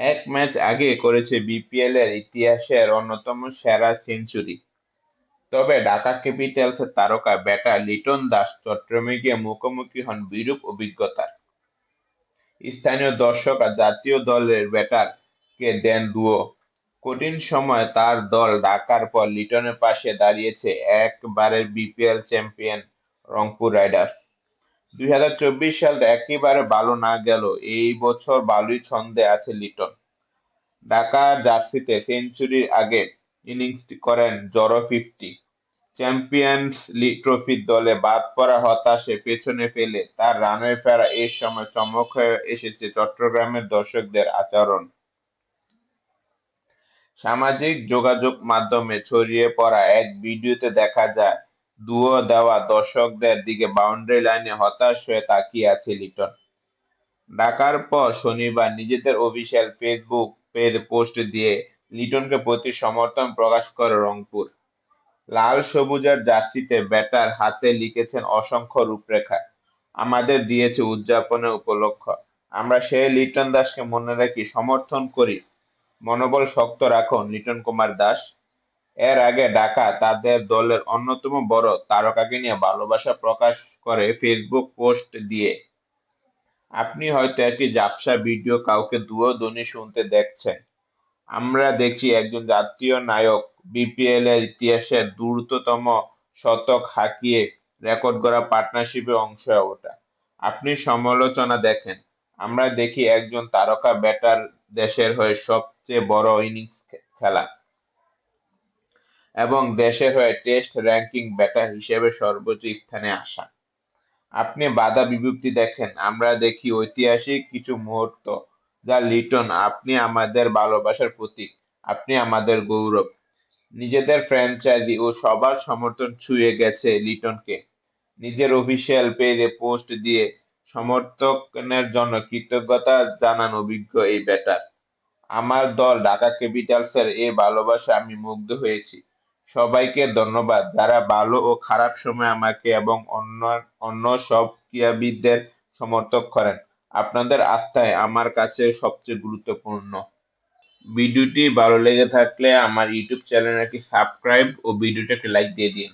এক ম্যাচ আগে করেছে বিপিএলের ইতিহাসের অন্যতম সেরা সেঞ্চুরি। তবে ঢাকা ক্যাপিটালসের তারকা ব্যাটার লিটন দাস চট্টগ্রামে গিয়ে মুখোমুখি হন বিরূপ অভিজ্ঞতার। স্থানীয় দর্শক আর জাতীয় দলের ব্যাটারকে দেন ডুয়ো কঠিন সময় তার দল ঢাকার পর লিটনের পাশে দাঁড়িয়েছে একবারের বিপিএল চ্যাম্পিয়ন রংপুর রাইডার্স। দুই হাজার চব্বিশ সালটা একেবারে ভালো না গেল। এই বছর ভালোই ছন্দে আছে লিটন। ঢাকার জার্সিতে সেঞ্চুরির আগে ইনিংস করেন জড়ো ফিফটি। চ্যাম্পিয়ন্স লিগ ট্রফির দলে বাদ পড়া হতাশে পেছনে ফেলে তার রানের ফেরা এই সময় চমক হয়ে এসেছে চট্টগ্রামের দর্শকদের আচরণ। সামাজিক যোগাযোগ মাধ্যমে ছড়িয়ে পড়া এক ভিডিওতে দেখা যায় দুয়ো দেওয়া দর্শকদের দিকে বাউন্ডারি লাইনে হতাশ হয়ে তাকিয়ে আছে লিটন। ডাকার পর শনিবার নিজেদের অফিসিয়াল ফেসবুক পেজ পোস্ট দিয়ে লিটনকে প্রতি সমর্থন প্রকাশ করে রংপুর। লাল সবুজের জার্সিতে ব্যাটার হাতে লিখেছেন অসংখ্য রূপরেখা। আমাদের দিয়েছে উদযাপনের উপলক্ষ। আমরা সেই লিটন দাসকে মনে রাখি, সমর্থন করি। মনোবল শক্ত রাখুন লিটন কুমার দাস। এর আগে ঢাকা তাদের দলের অন্যতম বড় তারকাকে নিয়ে ভালোবাসা প্রকাশ করে ফেসবুক পোস্ট দিয়ে। আপনি হয়তো একটি জাপসা ভিডিও কাউকে দুয়ো শুনতে দেখছেন। আমরা দেখি একজন জাতীয় নায়ক বিপিএল এর ইতিহাসের দ্রুততম শতক হাঁকিয়ে রেকর্ড করা পার্টনারশিপে অংশ ওঠা আপনি সমালোচনা দেখেন। আমরা দেখি একজন তারকা ব্যাটার দেশের হয়ে সবচেয়ে বড় ইনিংস খেলা। এবং দেশের হয়ে টেস্ট র্যাঙ্কিং ব্যাটার হিসেবে সর্বোচ্চ স্থানে আসা। আপনি বাধা বিভক্তি দেখেন, আমরা দেখি ঐতিহাসিক কিছু মুহূর্ত যা লিটন, আপনি আমাদের ভালোবাসার প্রতীক, আপনি আমাদের গৌরব। নিজেদের ফ্র্যাঞ্চাইজি ও সবার সমর্থন ছুঁয়ে গেছে লিটনকে। নিজের অফিসিয়াল পেজে পোস্ট দিয়ে সমর্থনের জন্য কৃতজ্ঞতা জানান অভিজ্ঞ এই ব্যাটার আমার দল ঢাকা ক্যাপিটালসের এই ভালোবাসা আমি মুগ্ধ হয়েছি। সবাইকে ধন্যবাদ। যারা ভালো ও খারাপ সময় আমাকে এবং অন্য অন্য সব ক্রীড়াবিদদের সমর্থক করেন, আপনাদের আস্থায় আমার কাছে সবচেয়ে গুরুত্বপূর্ণ। ভিডিওটি ভালো লেগে থাকলে আমার ইউটিউব চ্যানেলটি সাবস্ক্রাইব ও ভিডিওটি একটি লাইক দিয়ে দিন।